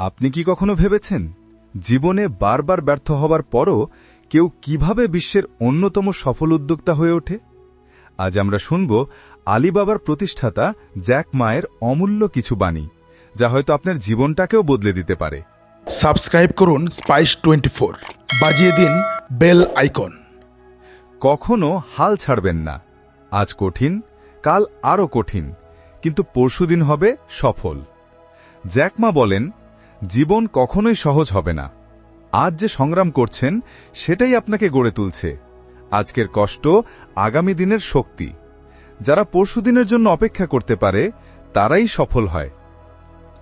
আপনি কি কখনো ভেবেছেন জীবনে বারবার ব্যর্থ হবার পরও কেউ কীভাবে বিশ্বের অন্যতম সফল উদ্যোক্তা হয়ে ওঠে? আজ আমরা শুনব আলিবাবার প্রতিষ্ঠাতা জ্যাক মায়ের অমূল্য কিছু বাণী যা হয়তো আপনার জীবনটাকেও বদলে দিতে পারে। সাবস্ক্রাইব করুন স্পাইস টোয়েন্টি ফোর বাজিয়ে দিন বেল আইকন। কখনো হাল ছাড়বেন না। আজ কঠিন কাল আরও কঠিন কিন্তু পরশুদিন হবে সফল। জ্যাকমা বলেন জীবন কখনোই সহজ হবে না। আজ যে সংগ্রাম করছেন, সেটাই আপনাকে গড়ে তুলছে। আজকের কষ্ট আগামী দিনের শক্তি। যারা পরশুদিনের জন্য অপেক্ষা করতে পারে, তারাই সফল হয়।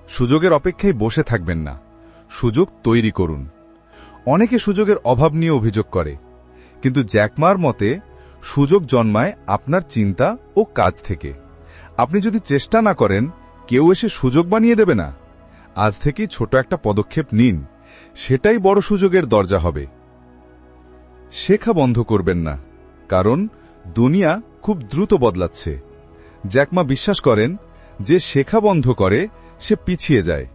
সুযোগের অপেক্ষায় বসে থাকবেন না। সুযোগ তৈরি করুন। অনেকে সুযোগের অভাব নিয়ে অভিযোগ করে। কিন্তু জ্যাকমার মতে, সুযোগ জন্মায় আপনার চিন্তা ও কাজ থেকে। আপনি যদি চেষ্টা না করেন, কেউ এসে সুযোগ বানিয়ে দেবে না। আজ থেকেই ছোট একটা পদক্ষেপ নিন। সেটাই বড় সুযোগের দরজা হবে। শেখা বন্ধ করবেন না, কারণ দুনিয়া খুব দ্রুত বদলাচ্ছে। জ্যাকমা বিশ্বাস করেন, যে শেখা বন্ধ করে, সে পিছিয়ে যায়।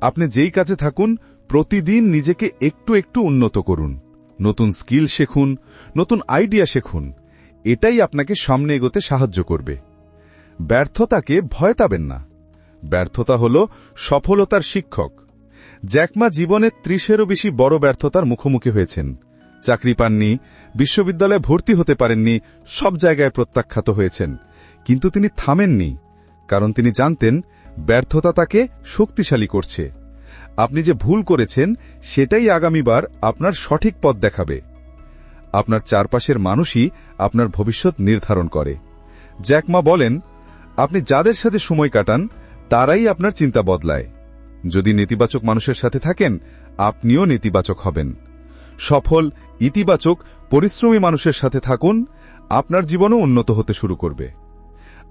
আপনি যেই কাছে থাকুন, প্রতিদিন নিজেকে একটু একটু উন্নত করুন। নতুন স্কিল শেখুন, নতুন আইডিয়া শেখুন, এটাই আপনাকে সামনে এগোতে সাহায্য করবে। ব্যর্থতাকে ভয় পাবেন না। ব্যর্থতা হল সফলতার শিক্ষক। জ্যাকমা জীবনে ত্রিশেরও বেশি বড় ব্যর্থতার মুখোমুখি হয়েছেন। চাকরি পাননি, বিশ্ববিদ্যালয়ে ভর্তি হতে পারেননি, সব জায়গায় প্রত্যাখ্যাত হয়েছেন। কিন্তু তিনি থামেননি, কারণ তিনি জানতেন ব্যর্থতা তাকে শক্তিশালী করছে। আপনি যে ভুল করেছেন, সেটাই আগামীবার আপনার সঠিক পথ দেখাবে। আপনার চারপাশের মানুষই আপনার ভবিষ্যৎ নির্ধারণ করে। জ্যাকমা বলেন, আপনি যাদের সাথে সময় কাটান তারাই আপনার চিন্তা বদলায়। যদি নেতিবাচক মানুষের সাথে থাকেন, আপনিও নেতিবাচক হবেন। সফল, ইতিবাচক, পরিশ্রমী মানুষের সাথে থাকুন, আপনার জীবনও উন্নত হতে শুরু করবে।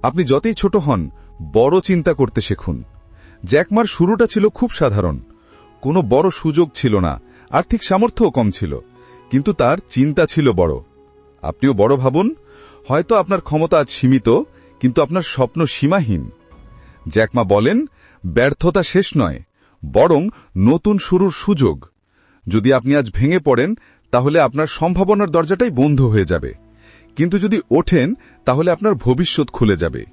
আপনি যতই ছোট হন, বড় চিন্তা করতে শিখুন। জ্যাকমার শুরুটা ছিল খুব সাধারণ। কোনো বড় সুযোগ ছিল না, আর্থিক সামর্থ্যও কম ছিল, কিন্তু তার চিন্তা ছিল বড়। আপনিও বড় ভাবুন, হয়তো আপনার ক্ষমতা আজ সীমিত, কিন্তু আপনার স্বপ্ন সীমাহীন। জ্যাকমা বলেন, ব্যর্থতা শেষ নয়, বরং নতুন শুরুর সুযোগ। যদি আপনি আজ ভেঙে পড়েন, তাহলে আপনার সম্ভাবনার দরজাটাই বন্ধ হয়ে যাবে। কিন্তু যদি ওঠেন, তাহলে আপনার ভবিষ্যৎ খুলে যাবে।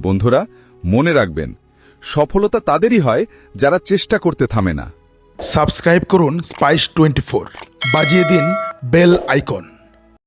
বন্ধুরা, মনে রাখবেন, সফলতা তাদেরই হয় যারা চেষ্টা করতে থামে না। সাবস্ক্রাইব করুন স্পাইস টোয়েন্টি বাজিয়ে দিন বেল আইকন।